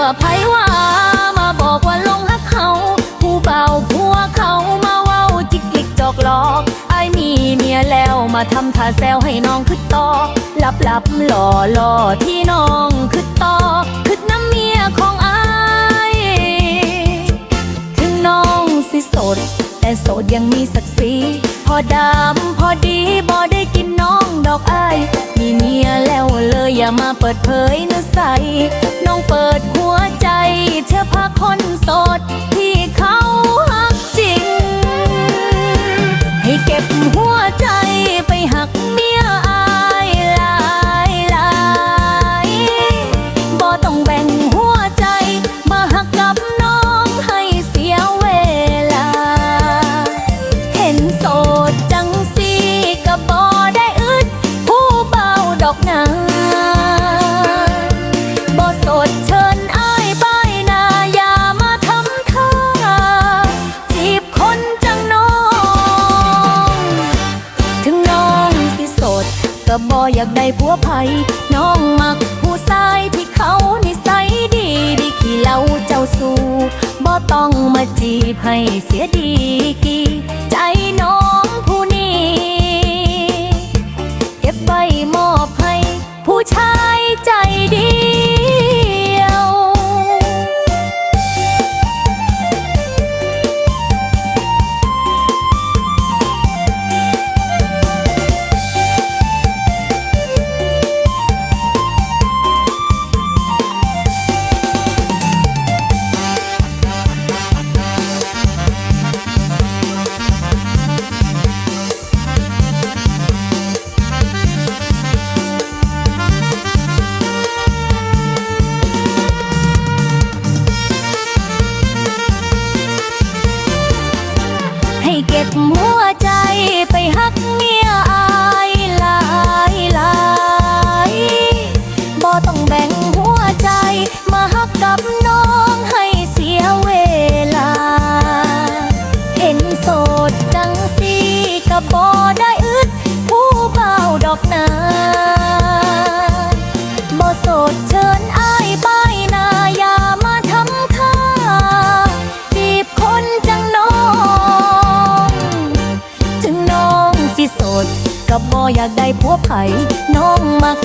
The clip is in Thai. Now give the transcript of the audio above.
ว่าไผว่ามาบอกว่าลงฮักเขา ผู้เบาผัวเขามาเว้าจิกกลิกจอกหลอกไอมีเมียแล้วมาทำท่าแซวให้น้องคึดตอหลับหลับหล่อหล่อที่น้องคึดตอคึดน้ำเมียของไอถึงน้องสิสด แต่โสดยังมีศักดิ์ศรีพอดำพอดีบอได้กินน้องดอกไอ้มีเมียแล้วเลยอย่ามาเปิดเผยนิสัยน้องเปิดหั เชื่อพาคนโสดที่เขาหักจริง ให้เก็บหัวใจไปหักเมียอายหลายหลายบ่ต้องแบ่งหัวใจ มาหักกับน้องให้เสียเวลา เห็นโสดจังสีก็บ่ได้อึดผู้เบาดอกนา ได้ผัวไผน้องมักผู้ชายที่เขานิสัยดีดีขี้เล่าเจ้าสู้บ่ต้องมาจีบให้เสียดีกีใจน้องผู้นี้ เก็บไว้มอบให้ผู้ชายใจดี บหัวใจไปหัก อยากได้ผัวไผ่น้องมัก